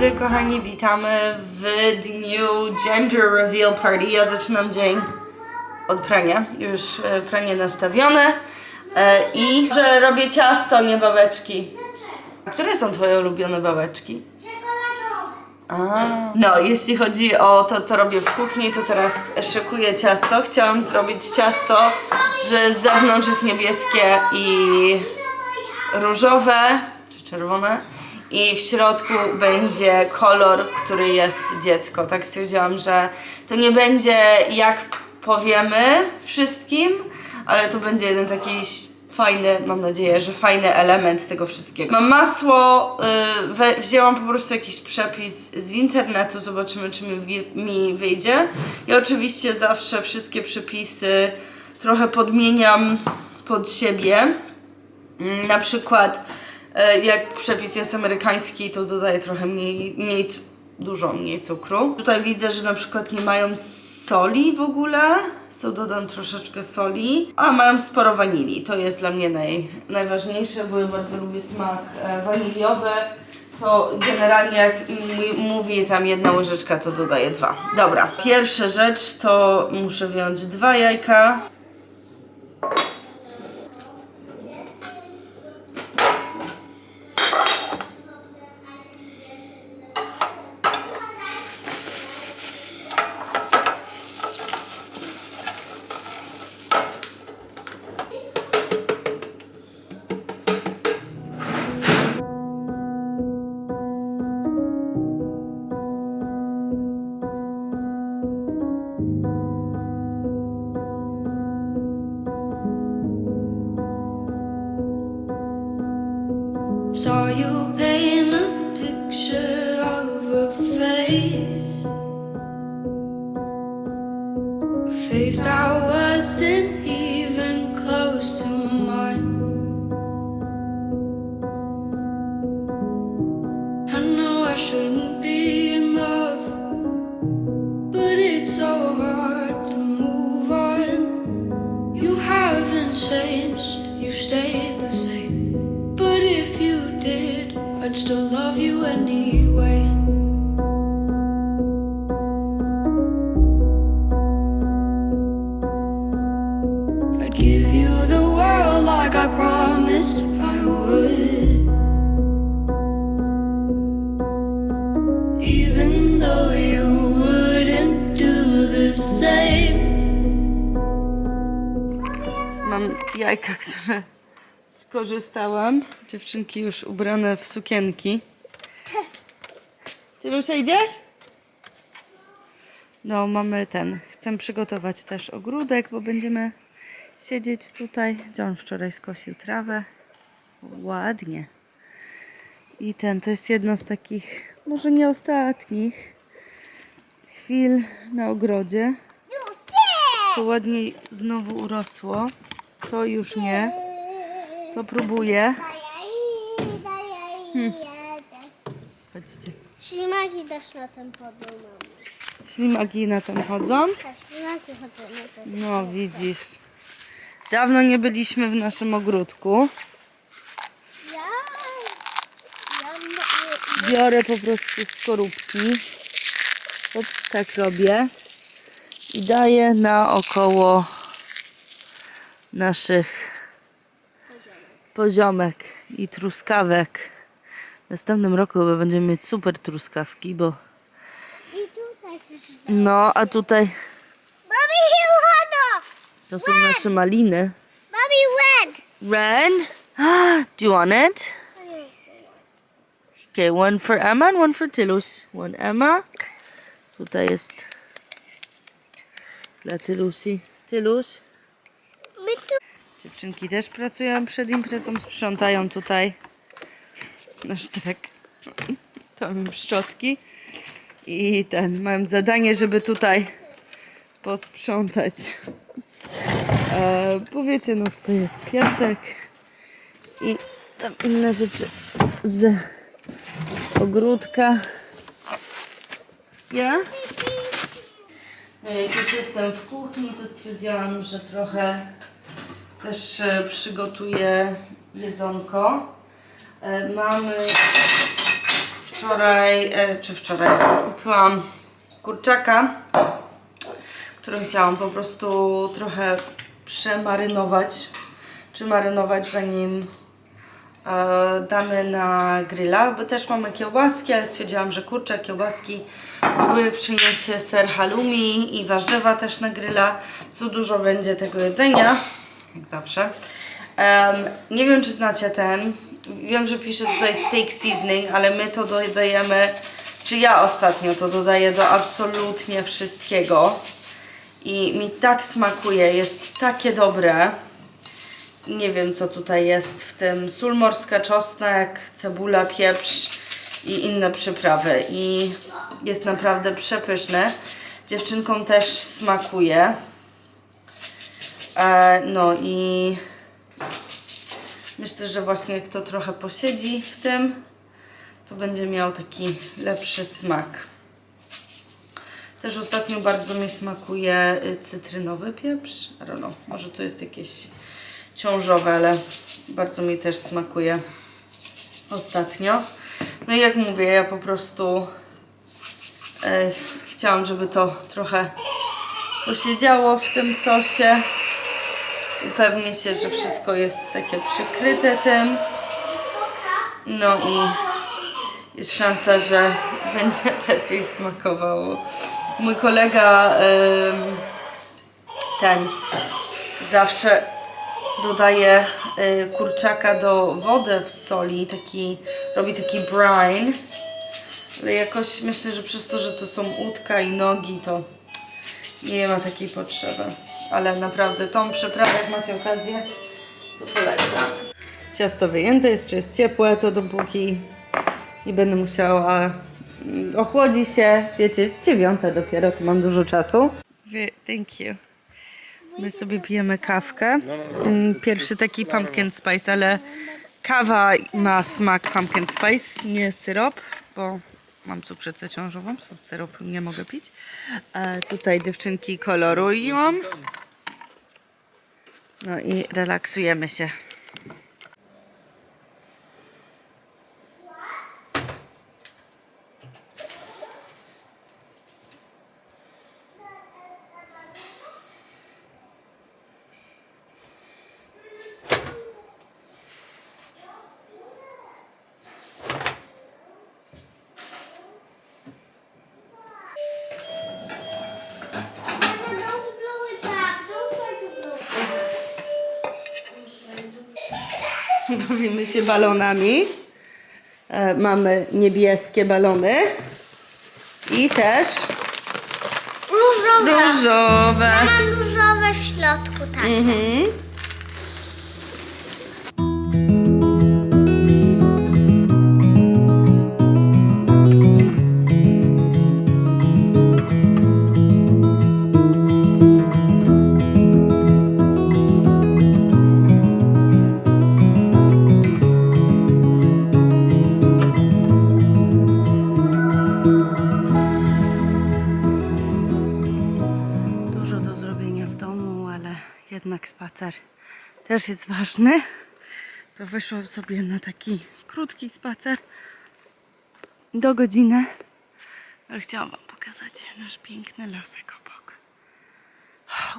dobry kochani, witamy w dniu Gender Reveal Party. Ja zaczynam dzień od prania, już e, pranie nastawione e, i że robię ciasto, nie babeczki. A które są twoje ulubione babeczki? A. No, jeśli chodzi o to, co robię w kuchni, to teraz szykuję ciasto. Chciałam zrobić ciasto, że z zewnątrz jest niebieskie i różowe czy czerwone i w środku będzie kolor, który jest dziecko. Tak stwierdziłam, że to nie będzie jak powiemy wszystkim, ale to będzie jeden taki fajny, mam nadzieję, że fajny element tego wszystkiego. Mam masło, y, we, wzięłam po prostu jakiś przepis z internetu, zobaczymy czy mi, mi wyjdzie. I oczywiście zawsze wszystkie przepisy trochę podmieniam pod siebie. Mm, Na przykład jak przepis jest amerykański, to dodaję trochę mniej, mniej dużo mniej cukru. Tutaj widzę, że na przykład nie mają soli w ogóle. So dodam troszeczkę soli. A mają sporo wanilii. To jest dla mnie naj, najważniejsze, bo ja bardzo lubię smak e, waniliowy. To generalnie jak mówi tam jedna łyżeczka, to dodaję dwa. Dobra, pierwsza rzecz to muszę wziąć dwa jajka. I shouldn't be in love, but it's so hard to move on. You haven't changed, you stayed the same. But if you did, I'd still love you anyway. I'd give you the world like I promised jajka, które skorzystałam. Dziewczynki już ubrane w sukienki. Ty już idziesz? No, mamy ten. Chcę przygotować też ogródek, bo będziemy siedzieć tutaj. Gdzie on wczoraj skosił trawę. Ładnie. I ten to jest jedno z takich, może nie ostatnich, chwil na ogrodzie. To ładniej znowu urosło. To już nie. To próbuję. Hmm. Chodźcie. Ślimaki też na tym chodzą, Ślimaki na tym chodzą. Tak, ślimaki chodzą na tym. No widzisz. Dawno nie byliśmy w naszym ogródku. Biorę po prostu skorupki. Ops, tak robię. I daję naokoło naszych poziomek i truskawek. W następnym roku chyba będziemy mieć super truskawki, bo no, a tutaj to są nasze maliny. Mami, red! Red? Do you want it? Okay, one for Emma and one for Tylus. One Emma. Tutaj jest dla Tylusi. Tylus. Dziewczynki też pracują przed imprezą, sprzątają tutaj nasz tak. Tam szczotki. I ten, mam zadanie, żeby tutaj posprzątać. E, powiecie, no tutaj jest piasek i tam inne rzeczy z ogródka. Ja? Jak już jestem w kuchni, to stwierdziłam, że trochę też e, przygotuję jedzonko. E, Mamy wczoraj, e, czy wczoraj, kupiłam kurczaka, który chciałam po prostu trochę przemarynować, czy marynować zanim damy na grilla, bo też mamy kiełbaski, ale stwierdziłam, że kurczak, kiełbaski przyniesie ser halloumi i warzywa też na grilla, co dużo będzie tego jedzenia, jak zawsze. Em, nie wiem, czy znacie ten. Wiem, że pisze tutaj steak seasoning, ale my to dodajemy, czy ja ostatnio to dodaję do absolutnie wszystkiego. I mi tak smakuje, jest takie dobre. Nie wiem, co tutaj jest w tym. Sól morska, czosnek, cebula, pieprz i inne przyprawy. I jest naprawdę przepyszne. Dziewczynkom też smakuje. E, no i myślę, że właśnie jak to trochę posiedzi w tym, to będzie miał taki lepszy smak. Też ostatnio bardzo mi smakuje y, cytrynowy pieprz. Know, może to jest jakieś ciążowe, ale bardzo mi też smakuje ostatnio. No i jak mówię, ja po prostu e, chciałam, żeby to trochę posiedziało w tym sosie. Upewnię się, że wszystko jest takie przykryte tym. No i jest szansa, że będzie lepiej smakowało. Mój kolega ten zawsze dodaje y, kurczaka do wody w soli, taki, robi taki brine. Ale jakoś myślę, że przez to, że to są udka i nogi, to nie ma takiej potrzeby. Ale naprawdę tą przyprawę, jak macie okazję, to polecam. Ciasto wyjęte, jeszcze jest ciepłe, to dopóki nie będę musiała mm, ochłodzi się. Wiecie, jest dziewiąta dopiero, to mam dużo czasu. Thank you. My sobie pijemy kawkę. Mm, Pierwszy taki pumpkin spice, ale kawa ma smak pumpkin spice, nie syrop, bo mam cukrzycę ciążową, so syropu nie mogę pić. E, tutaj dziewczynki kolorują. No i relaksujemy się. Bawimy się balonami. E, mamy niebieskie balony. I też Różowe. różowe. Mam różowe w środku, tak. Mhm. Też jest ważny. To wyszłam sobie na taki krótki spacer do godziny. Ale chciałam Wam pokazać nasz piękny lasek obok.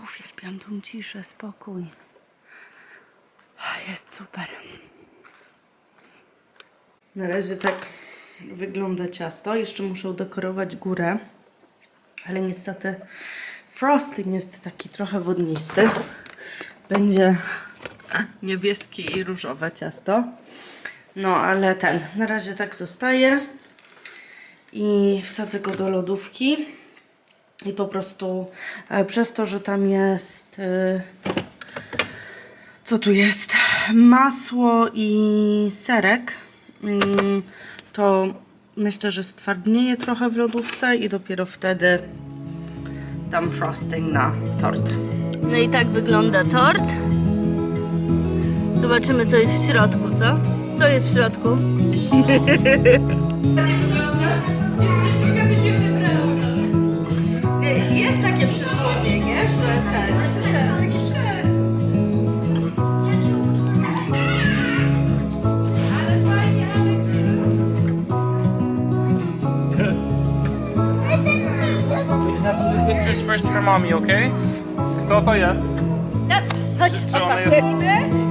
Uwielbiam tą ciszę, spokój. Jest super. Na razie tak wygląda ciasto. Jeszcze muszę udekorować górę. Ale niestety frosting jest taki trochę wodnisty. Będzie niebieskie i różowe ciasto. No, ale ten, na razie tak zostaje. I wsadzę go do lodówki. I po prostu e, przez to, że tam jest... E, co tu jest? Masło i serek. Mm, to myślę, że stwardnieje trochę w lodówce i dopiero wtedy dam frosting na tort. No i tak wygląda tort. Zobaczymy, co jest w środku, co? Co jest w środku? Jest takie przysłowie, nie? Że ten... First for mommy, okay? Kto to jest? No, chodź, Czy.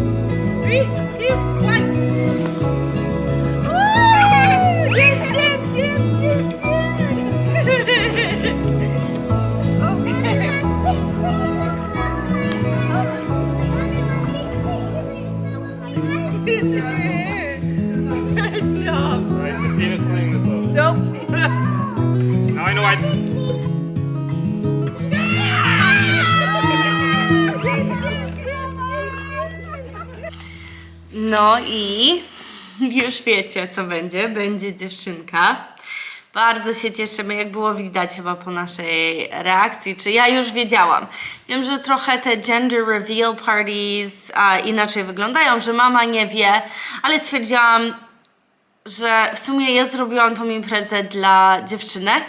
No i już wiecie, co będzie. Będzie dziewczynka. Bardzo się cieszymy, jak było widać chyba po naszej reakcji, czy ja już wiedziałam. Wiem, że trochę te gender reveal parties a, inaczej wyglądają, że mama nie wie, ale stwierdziłam, że w sumie ja zrobiłam tą imprezę dla dziewczynek,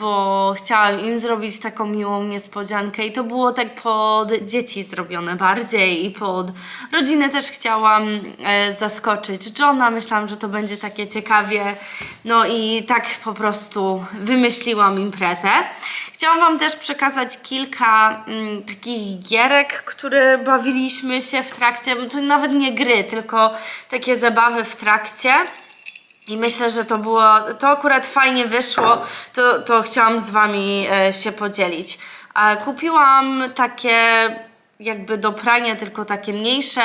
bo chciałam im zrobić taką miłą niespodziankę i to było tak pod dzieci zrobione bardziej i pod rodzinę też chciałam e, zaskoczyć Johna. Myślałam, że to będzie takie ciekawie. No i tak po prostu wymyśliłam imprezę. Chciałam Wam też przekazać kilka mm, takich gierek, które bawiliśmy się w trakcie, to nawet nie gry, tylko takie zabawy w trakcie. I myślę, że to było, to akurat fajnie wyszło, to, to chciałam z Wami e, się podzielić. Kupiłam takie jakby do prania, tylko takie mniejsze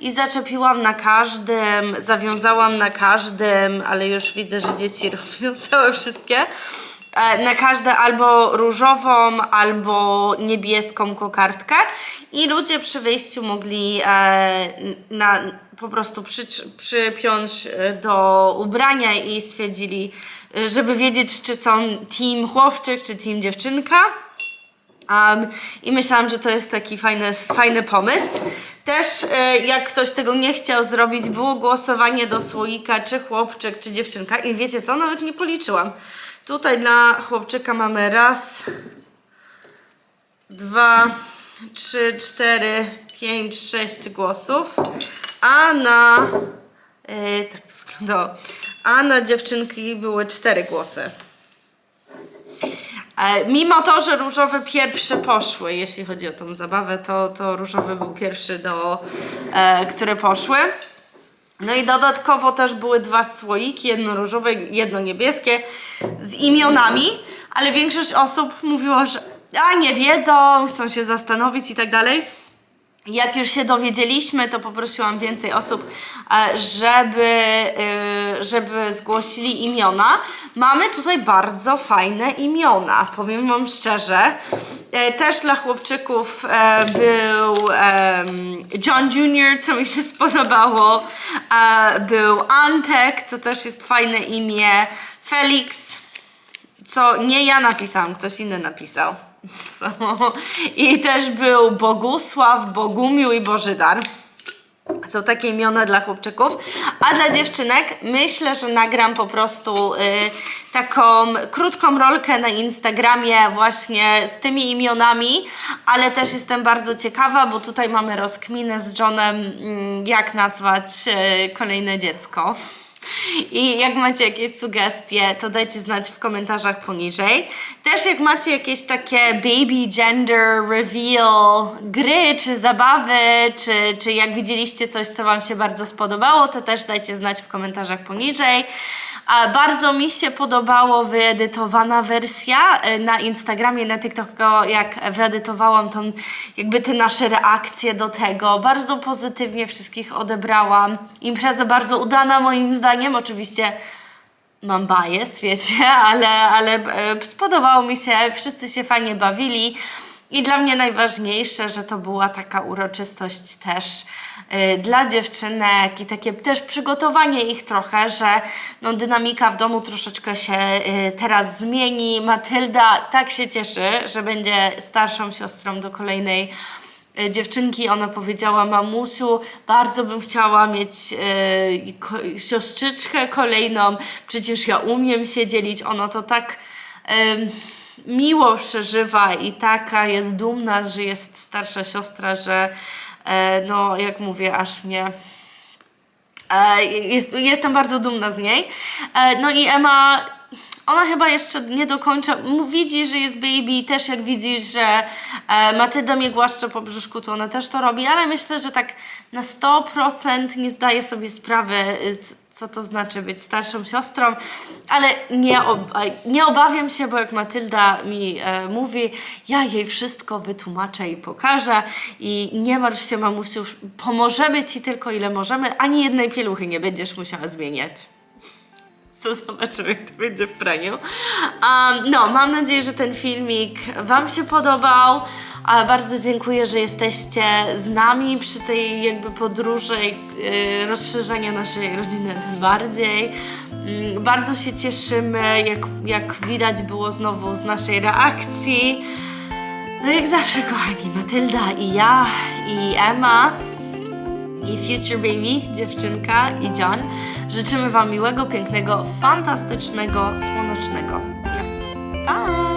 i zaczepiłam na każdym, zawiązałam na każdym, ale już widzę, że dzieci rozwiązały wszystkie. E, na każde albo różową, albo niebieską kokardkę i ludzie przy wyjściu mogli e, na, po prostu przy, przypiąć e, do ubrania i stwierdzili, e, żeby wiedzieć, czy są team chłopczyk, czy team dziewczynka. Um, I myślałam, że to jest taki fajny, fajny pomysł. Też e, jak ktoś tego nie chciał zrobić, było głosowanie do słoika, czy chłopczyk, czy dziewczynka. I wiecie co? Nawet nie policzyłam. Tutaj dla chłopczyka mamy raz, dwa, trzy, cztery, pięć, sześć głosów. A na... e, tak to wyglądało. A na dziewczynki były cztery głosy. E, Mimo to, że różowe pierwsze poszły, jeśli chodzi o tą zabawę, to, to różowy był pierwszy, do, e, które poszły. No i dodatkowo też były dwa słoiki, jedno różowe, jedno niebieskie z imionami, ale większość osób mówiło, że a nie wiedzą, chcą się zastanowić i tak dalej. Jak już się dowiedzieliśmy, to poprosiłam więcej osób, e, żeby, e, żeby zgłosili imiona. Mamy tutaj bardzo fajne imiona, powiem Wam szczerze. E, Też dla chłopczyków był John Jr., co mi się spodobało. Był Antek, co też jest fajne imię. Felix, co nie ja napisałam, ktoś inny napisał. Co? I też był Bogusław, Bogumił i Bożydar. Są takie imiona dla chłopczyków. A dla dziewczynek myślę, że nagram po prostu y, taką krótką rolkę na Instagramie właśnie z tymi imionami, ale też jestem bardzo ciekawa, bo tutaj mamy rozkminę z Johnem, mm, jak nazwać y, kolejne dziecko. I jak macie jakieś sugestie, to dajcie znać w komentarzach poniżej. Też jak macie jakieś takie baby gender reveal gry, czy zabawy, czy, czy jak widzieliście coś, co Wam się bardzo spodobało, to też dajcie znać w komentarzach poniżej. A bardzo mi się podobało wyedytowana wersja e, na Instagramie, na TikToku, jak wyedytowałam tą, jakby te nasze reakcje do tego. Bardzo pozytywnie wszystkich odebrałam. Impreza bardzo udana moim zdaniem, oczywiście mam bias, wiecie, ale, ale e, spodobało mi się, wszyscy się fajnie bawili. I dla mnie najważniejsze, że to była taka uroczystość też y, dla dziewczynek i takie też przygotowanie ich trochę, że no, dynamika w domu troszeczkę się y, teraz zmieni. Matylda tak się cieszy, że będzie starszą siostrą do kolejnej y, dziewczynki. Ona powiedziała, mamusiu, bardzo bym chciała mieć y, ko- siostrzyczkę kolejną, przecież ja umiem się dzielić. Ono to tak miło przeżywa i taka jest dumna, że jest starsza siostra, że e, no jak mówię, aż mnie E, Jest, jestem bardzo dumna z niej. E, No i Emma, ona chyba jeszcze nie dokończa. Widzi, że jest baby, też jak widzi, że e, Matylda mnie głaszcze po brzuszku, to ona też to robi, ale myślę, że tak na 100% nie zdaje sobie sprawy, y, co to znaczy być starszą siostrą, ale nie, nie obawiam się, bo jak Matylda mi e, mówi, ja jej wszystko wytłumaczę i pokażę i nie martw się mamusiu, pomożemy Ci tylko ile możemy, ani jednej pieluchy nie będziesz musiała zmieniać. Co zobaczymy, jak to będzie w praniu. Um, no, mam nadzieję, że ten filmik Wam się podobał. A bardzo dziękuję, że jesteście z nami przy tej jakby podróży yy, rozszerzenia naszej rodziny tym bardziej. Mm, bardzo się cieszymy, jak, jak widać było znowu z naszej reakcji. No jak zawsze, kochani, Matylda i ja, i Emma i Future Baby, dziewczynka i John. Życzymy Wam miłego, pięknego, fantastycznego, słonecznego dnia. Pa!